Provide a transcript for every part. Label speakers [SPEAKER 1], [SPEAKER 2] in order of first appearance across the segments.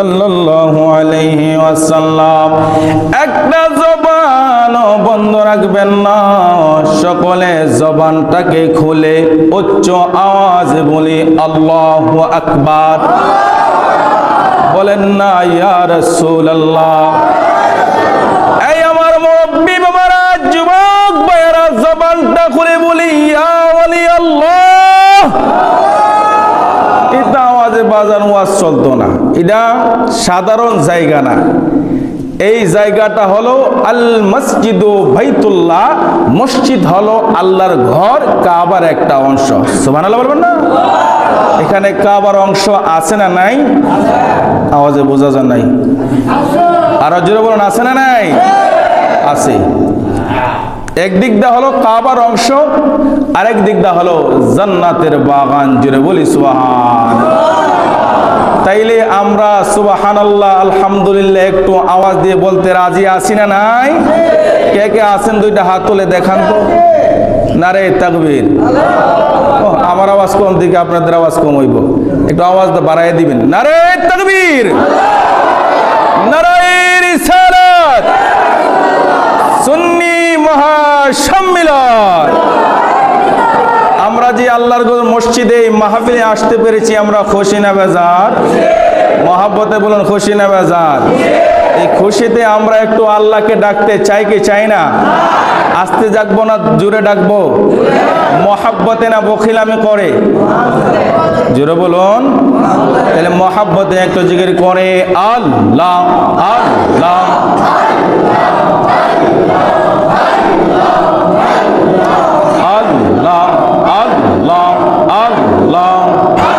[SPEAKER 1] সাল্লাল্লাহু একটা জবান বন্ধ রাখবেন না। সকলে জবানটাকে খুলে উচ্চ আওয়াজ বলি, আল্লাহু আকবার। বলেন না, ইয়া রাসূলুল্লাহ এই আমার মুরব্বি বাবারা যুবক ভাইয়েরা জবানটা খুলে বলি ইয়া ওয়ালি আল্লাহ এটা আওয়াজে বাজার ওয়াজ চলতো না এটা সাধারণ জায়গা না। এই জায়গাটা হলো আল মসজিদ বাইতুল্লাহ। মসজিদ হলো আল্লাহর ঘর, কাবার একটা অংশ। সুবহানাল্লাহ বলবেন না? এখানে কাবার অংশ আছে না নাই? আওয়াজে বোঝা যায় নাই। আর জোরে বলুন, আছে না নাই? আছে। একদিক দা হলো কাবার অংশ আরেক দিক দা হলো জান্নাতের বাগান। জুড়ে বলি সুবহান তাইলে আমরা সুবাহান আল্লাহ আলহামদুলিল্লাহ, একটু আওয়াজ দিয়ে বলতে রাজি আসি না নাই? কে কে আসেন দুইটা হাত তুলে দেখান তো। নারে রে তাকবির আমার আওয়াজ কম দিকে? আপনাদের আওয়াজ কম হইব। একটু আওয়াজটা বাড়াই দিবেন। নারে তাকবীর নারে রিসালাত সুন্নি মহাসম্মিলন আমরা যে আল্লাহর গো- মসজিদে এই মাহফিলে আসতে পেরেছি আমরা খুশি না বেজার। মহাব্বতে বলুন খুশি না বেজার। এই খুশিতে আমরা একটু আল্লাহকে ডাকতে চাই কি চাই না? আসতে ডাকবো না জুড়ে ডাকবো। মহাব্বতে না বখিলামি করে। জুড়ে বলুন। তাহলে মহাব্বতে একটু জিজ্ঞেস করে, আল্লাহ আল্লাহ। আল্লাহ আল্লাহ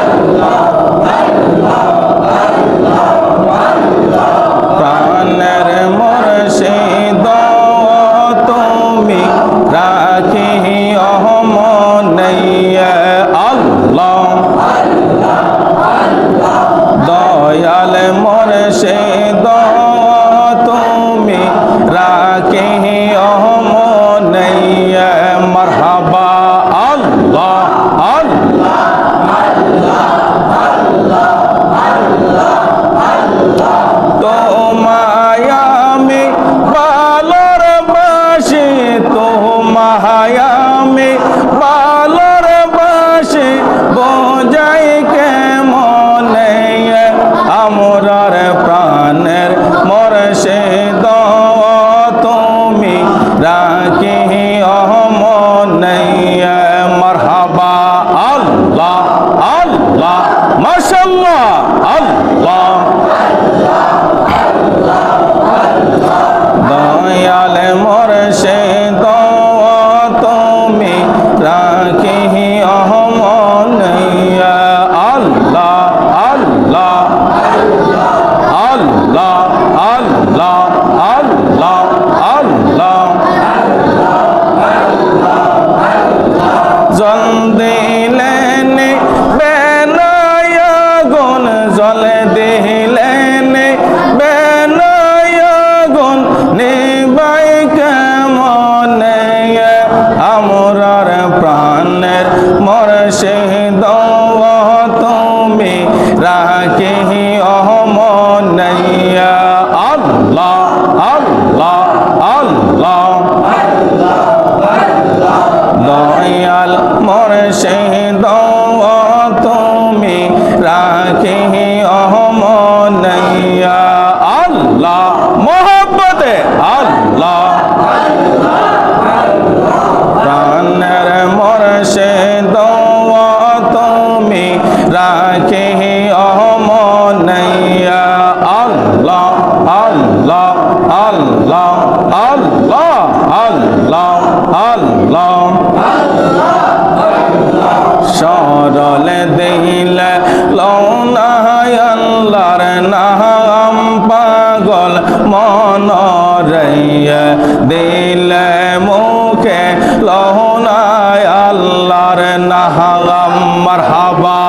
[SPEAKER 1] মারহাবা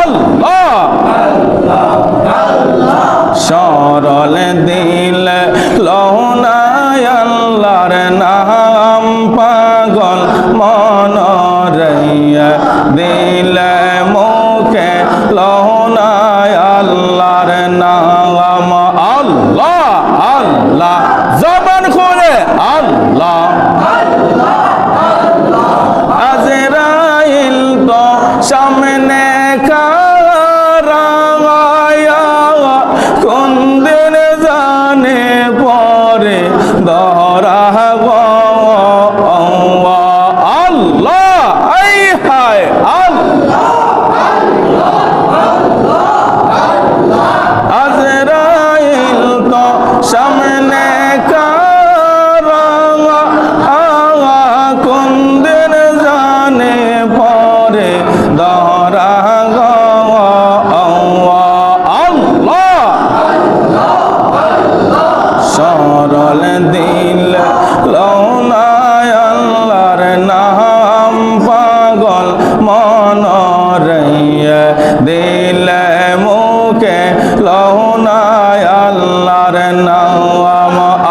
[SPEAKER 1] আল্লাহ। সরল দিল লৌনায় আল্লাহর নাম পাগল মন রইয়া দিল মুখে লৌনায় আল্লাহর নাম আল্লাহ আল্লাহ। জবান খুলে, আল্লাহ।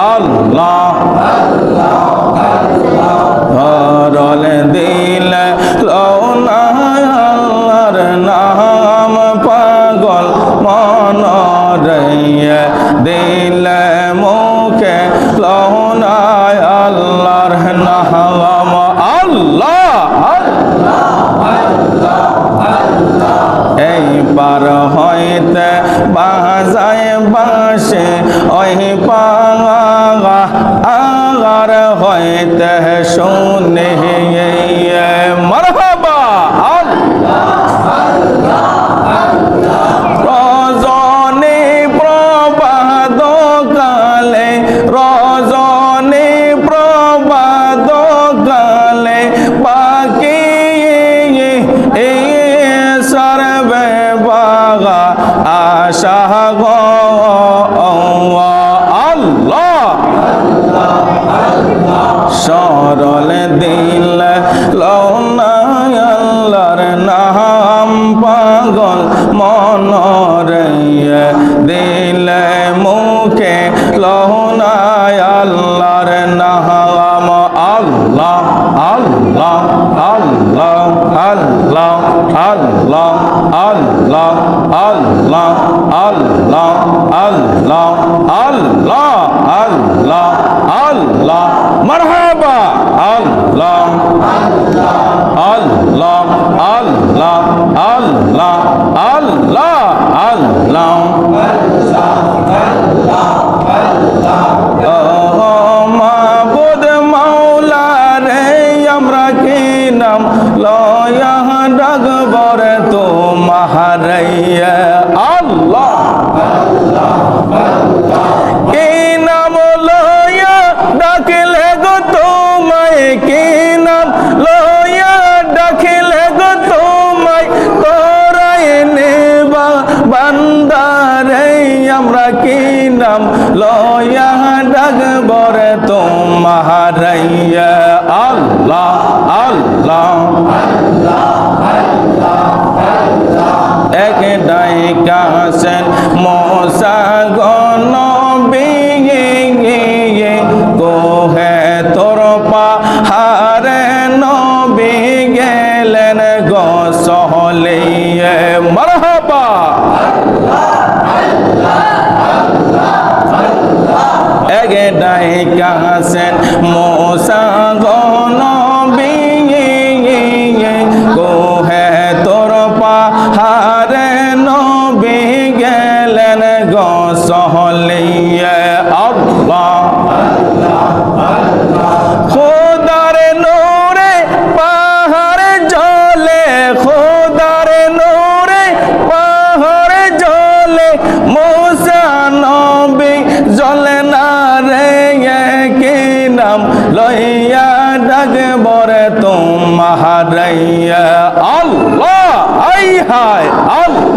[SPEAKER 1] আল্লাহ সরল দিল আল্লাহর নাম পাগল মন রইয়ে দিল মুখে লৌনায় আল্লাহর নাম আল্লাহ এই হইতে বাজায় বাসে ওই পাঙা আগার হইতে শুনে মরহবা রজনী আশা সরল দিল আল্লাহর নাম পাগল মন রইয়ে দিল মুখে আল্লাহর নাম আল্লাহ আল্লাহ আল্লাহ আল্লাহ আল্লাহ আল্লাহ আল্লাহ আল্লাহ আল্লাহ আল্লাহ আল্লাহ আল্লাহ মারহাবা আল্লাহ আল্লাহ আল্লাহ আল্লাহ আল্লাহ লয়া ডাকবর তো মহারাইয়া ডাকি নাম? লয়া বরে তোমারাইয়া আল্লাহ আল্লাহ এক ডাইকা মোসা গো mereka তোমাহারাইয়া Allah I hi Allah.